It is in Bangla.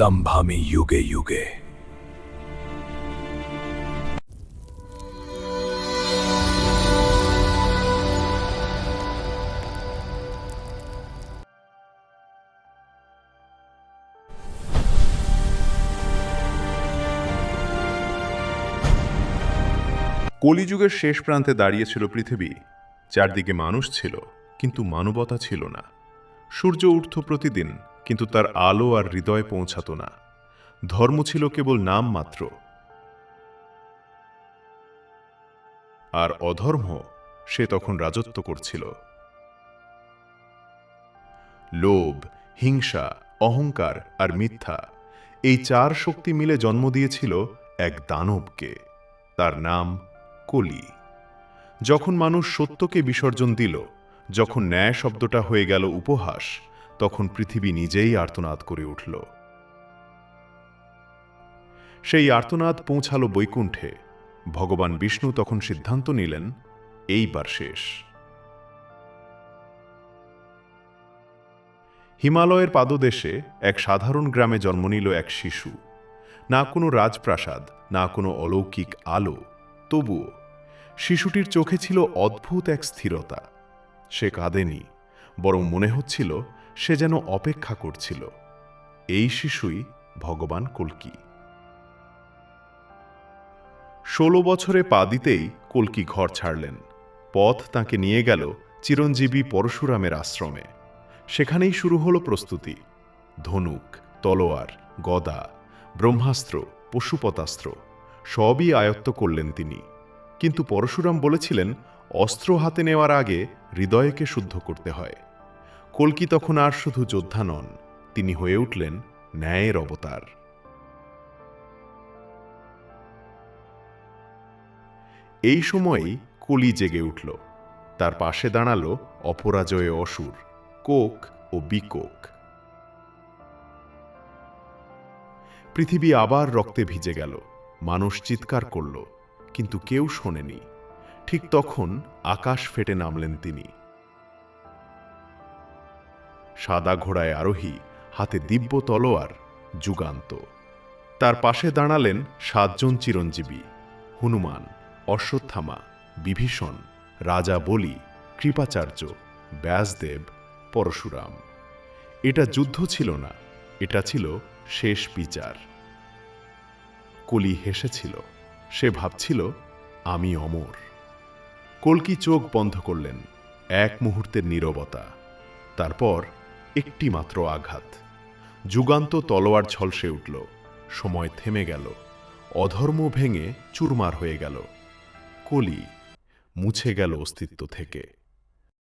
সম্ভামি যুগে যুগে। কলিযুগের শেষ প্রান্তে দাঁড়িয়েছিল পৃথিবী। চারদিকে মানুষ ছিল, কিন্তু মানবতা ছিল না। সূর্য উঠত প্রতিদিন কিন্তু তার আলো আর হৃদয় পৌঁছাত না। ধর্ম ছিল কেবল নাম মাত্র। আর অধর্ম সে তখন রাজত্ব করছিল। লোভ, হিংসা, অহংকার আর মিথ্যা এই চার শক্তি মিলে জন্ম দিয়েছিল এক দানবকে। তার নাম কলি। যখন মানুষ সত্যকে বিসর্জন দিল, যখন ন্যায় শব্দটা হয়ে গেল উপহাস তখন পৃথিবী নিজেই আর্তনাদ করে উঠল। সেই আর্তনাদ পৌঁছালো বৈকুণ্ঠে। ভগবান বিষ্ণু তখন সিদ্ধান্ত নিলেন, এইবার শেষ। হিমালয়ের পাদদেশে এক সাধারণ গ্রামে জন্ম নিল এক শিশু। না কোনো রাজপ্রাসাদ, না কোনো অলৌকিক আলো, তবুও শিশুটির চোখে ছিল অদ্ভুত এক স্থিরতা। সে কাঁদেনি, বরং মনে হচ্ছিল সে যেন অপেক্ষা করছিল। এই শিশুই ভগবান কল্কি। ষোলো বছরে পা দিতেই কল্কি ঘর ছাড়লেন। পথ তাকে নিয়ে গেল চিরঞ্জীবী পরশুরামের আশ্রমে। সেখানেই শুরু হলো প্রস্তুতি। ধনুক, তলোয়ার, গদা, ব্রহ্মাস্ত্র, পশুপতাস্ত্র, সবই আয়ত্ত করলেন তিনি। কিন্তু পরশুরাম বলেছিলেন, অস্ত্র হাতে নেওয়ার আগে হৃদয়কে শুদ্ধ করতে হয়। কল্কি তখন আর শুধু যোদ্ধা নন, তিনি হয়ে উঠলেন ন্যায়ের অবতার। এই সময়েই কলি জেগে উঠল, তার পাশে দাঁড়াল অপরাজয় অসুর, কোক ও বিকোক। পৃথিবী আবার রক্তে ভিজে গেল, মানুষ চিৎকার করল, কিন্তু কেউ শোনেনি। ঠিক তখন আকাশ ফেটে নামলেন তিনি। সাদা ঘোড়ায় আরোহী, হাতে দিব্য তলোয়ার, যুগান্ত। তার পাশে দাঁড়ালেন সাতজন চিরঞ্জীবী, হনুমান, অশ্বত্থামা, বিভীষণ, রাজা বলি, কৃপাচার্য, ব্যাসদেব, পরশুরাম। এটা যুদ্ধ ছিল না, এটা ছিল শেষ বিচার। কলি হেসেছিল, সে ভাবছিল, আমি অমর। কলকি চোখ বন্ধ করলেন, এক মুহূর্তের নীরবতা। তারপর একটি মাত্র আঘাত। যুগান্ত তলোয়ার ঝলসে উঠল। সময় থেমে গেল। অধর্ম ভেঙে চুরমার হয়ে গেল। কলি মুছে গেল অস্তিত্ব থেকে।